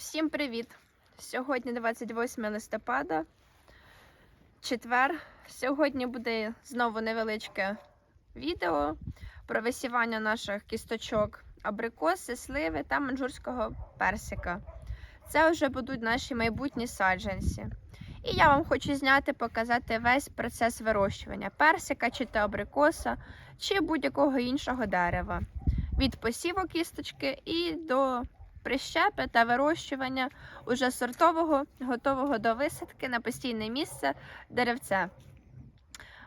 Всім привіт! Сьогодні 28 листопада, четвер. Сьогодні буде знову невеличке відео про висівання наших кісточок абрикоси, сливи та манжурського персика. Це вже будуть наші майбутні саджанці. І я вам хочу зняти, показати весь процес вирощування персика, чи то абрикоса, чи будь-якого іншого дерева. Від посіву кісточки і до прищепи та вирощування уже сортового, готового до висадки на постійне місце деревце.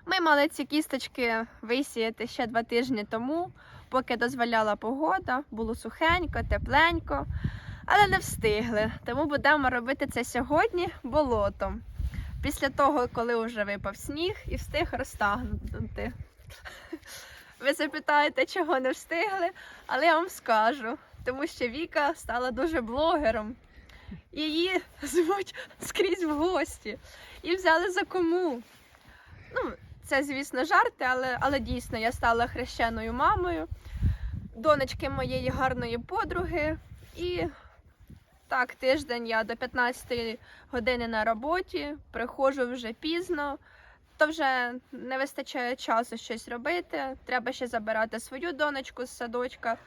Ми мали ці кісточки висіяти ще два тижні тому, поки дозволяла погода, було сухенько, тепленько, але не встигли. Тому будемо робити це сьогодні болотом. Pісля того, коли вже випав сніг і встиг розтагнути. Ви запитаєте, чого не встигли, але я вам скажу тому що Віка стала дуже блогером. Її звуть скрізь в гості. І взяли за кому. Ну, це, звісно, жарти, але, але дійсно я стала хрещеною мамою, донечки моєї гарної подруги. І так, тиждень я до 15 години на роботі, приходжу вже пізно, то вже не вистачає часу щось робити. Треба ще забирати свою донечку з садочка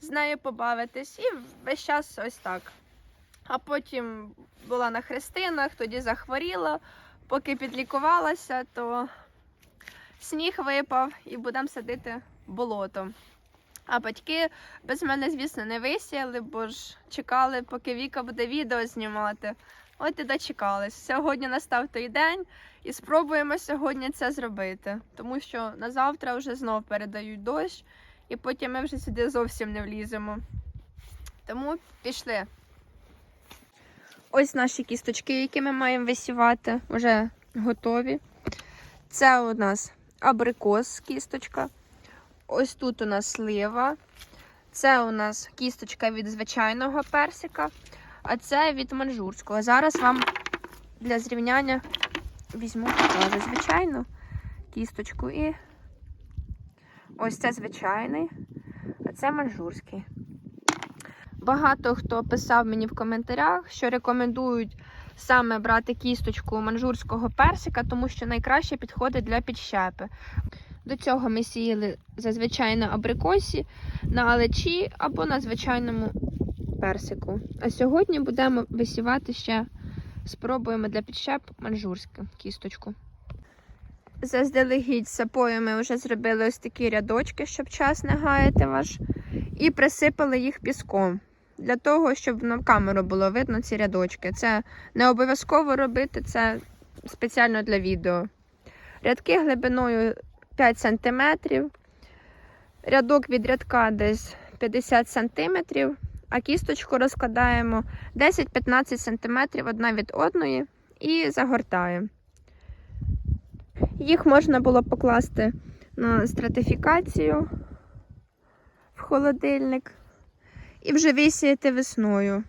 з нею побавитись. І весь час ось так. А потім була на хрестинах, тоді захворіла, поки підлікувалася, то сніг випав і будемо садити болото. А батьки без мене, звісно, не висіяли, бо ж чекали, поки Віка буде відео знімати. От і дочекались. Сьогодні настав той день і спробуємо сьогодні це зробити, тому що на завтра вже знов передають дощ і потім ми вже сюди зовсім не вліземо. Тому пішли. Ось наші кісточки, які ми маємо висівати, вже готові. Це у нас абрикос кісточка. Ось тут у нас слива. Це у нас кісточка від звичайного персика, а це від манжурського. Зараз вам для зрівняння візьму звичайну кісточку і Ось це звичайний, а це манжурський. Багато хто писав мені в коментарях, що рекомендують саме брати кісточку манжурського персика, тому що найкраще підходить для підщепи. До цього ми сіяли зазвичай на абрикосі, на алечі або на звичайному персику. А сьогодні будемо висівати ще, спробуємо для підщеп манжурську кісточку. Заздалегідь сапою ми вже зробили ось такі рядочки, щоб час не гаяти ваш. І присипали їх піском. Для того, щоб на камеру було видно ці рядочки. Це не обов'язково робити, це спеціально для відео. Рядки глибиною 5 см. Рядок від рядка десь 50 см, а кісточку розкладаємо 10-15 см одна від одної і загортаємо. Їх можна було покласти на стратифікацію в холодильник і вже висіяти весною.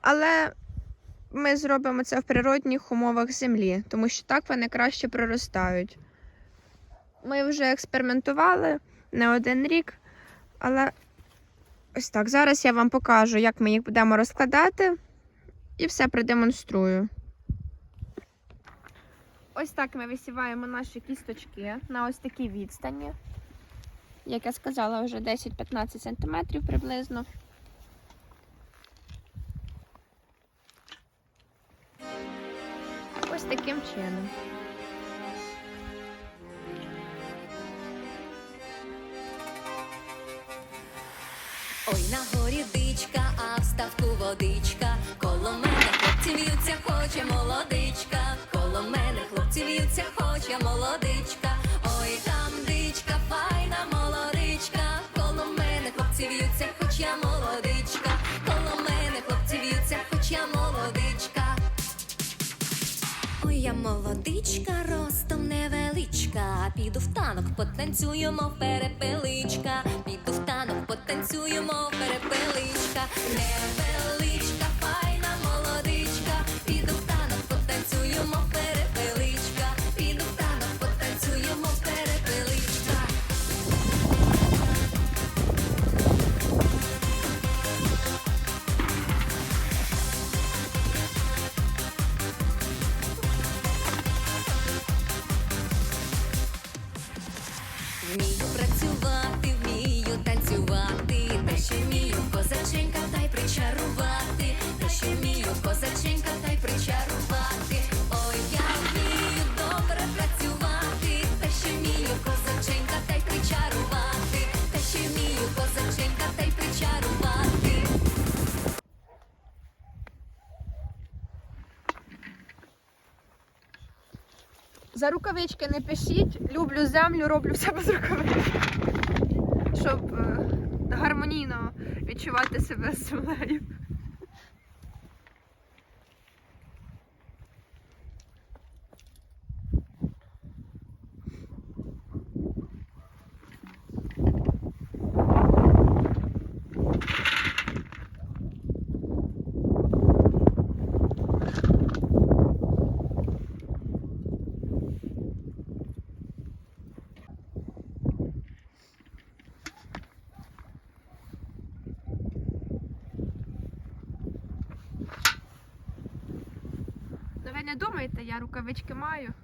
Але ми зробимо це в природних умовах землі, тому що так вони краще проростають. Ми вже експериментували не один рік, але ось так. Зараз я вам покажу, як ми їх будемо розкладати, і все продемонструю. Ось так ми висіваємо наші кісточки на ось такій відстані. Як я сказала, вже 10-15 см приблизно. Ось таким чином. Ой, на горі дичка, а в водичка. Піду в танок, потанцюємо перепеличка. Піду в танок, потанцюємо перепеличка. Невеличка, вмію, та й причарувати. Ой, я вмію добре працювати, та ще вмію, козаченька та й причарувати, та ще вмію, козаченька та й причарувати. За рукавички не пишіть, люблю землю, роблю все без рукавичок, щоб е, гармонійно відчувати себе з землею. Не думайте, я рукавички маю.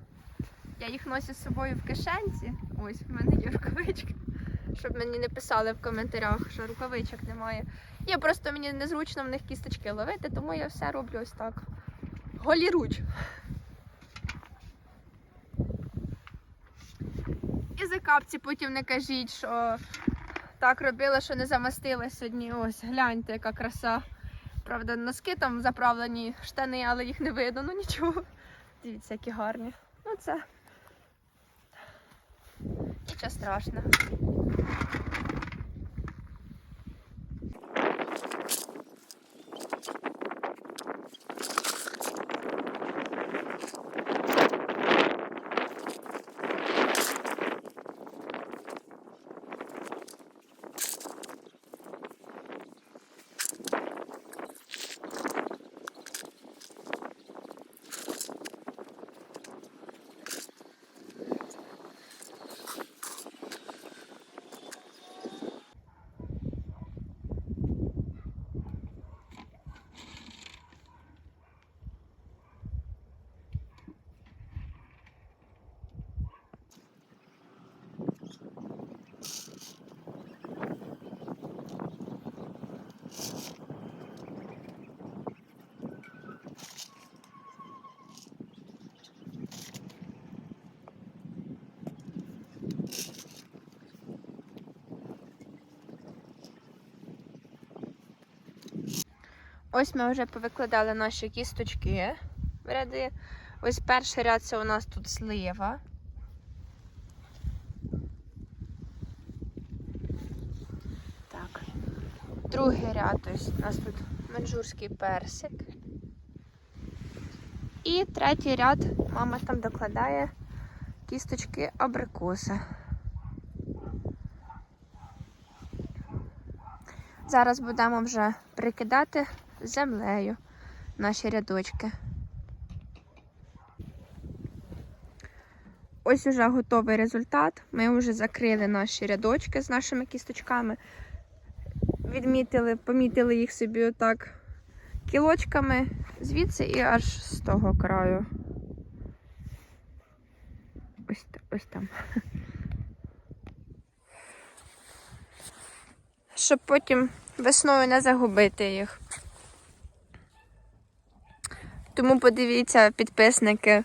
Я їх ношу з собою в кишенці. Ось в мене є рукавички. Щоб мені не писали в коментарях, що рукавичок немає. Є просто мені незручно в них кісточки ловити, тому я все роблю ось так. Голіруч. І за капці потім не кажіть, що так робила, що не замастила сьогодні. Ось, гляньте, яка краса. Правда, носки там заправлені, штани, але їх не видно, ну нічого. Дивіться, які гарні. Ну це. Нічого страшного. Ось ми вже повикладали наші кісточки в ряди. Ось перший ряд це у нас тут слива. Так. Другий ряд, ось у нас тут манжурський персик. І третій ряд мама там докладає кісточки абрикоса. Зараз будемо вже прикидати землею наші рядочки. Ось уже готовий результат. Ми вже закрили наші рядочки з нашими кісточками. Відмітили, помітили їх собі отак кілочками звідси і аж з того краю. Ось, ось там. Щоб потім весною не загубити їх. Тому подивіться, підписники,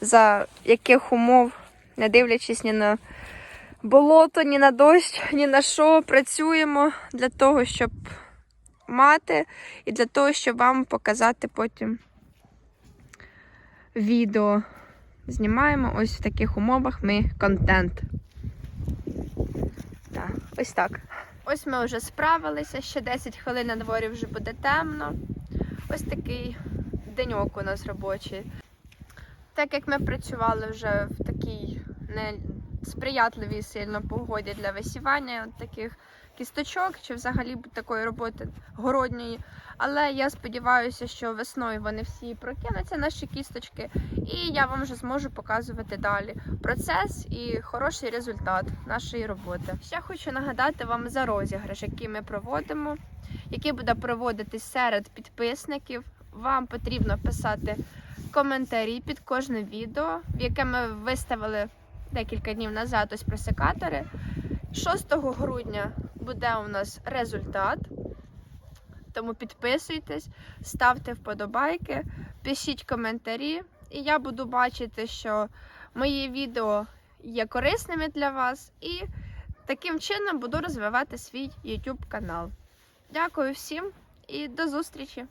за яких умов, не дивлячись ні на болото, ні на дощ, ні на що, працюємо для того, щоб мати, і для того, щоб вам показати потім відео. Знімаємо ось в таких умовах ми контент. Так, ось так. Ось ми вже справилися, ще 10 хвилин на дворі вже буде темно. Ось такий деньок у нас робочий. Так як ми працювали вже в такій не сприятливій сильно погоді для висівання таких кісточок чи взагалі такої роботи городньої. Але я сподіваюся, що весною вони всі прокинуться, наші кісточки, і я вам вже зможу показувати далі процес і хороший результат нашої роботи. Ще хочу нагадати вам за розіграш, який ми проводимо, який буде проводитись серед підписників. Вам потрібно писати коментарі під кожне відео, яке ми виставили декілька днів назад ось про секатори. 6 грудня буде у нас результат. Тому підписуйтесь, ставте вподобайки, пишіть коментарі, і я буду бачити, що мої відео є корисними для вас, і таким чином буду розвивати свій YouTube канал. Дякую всім і до зустрічі!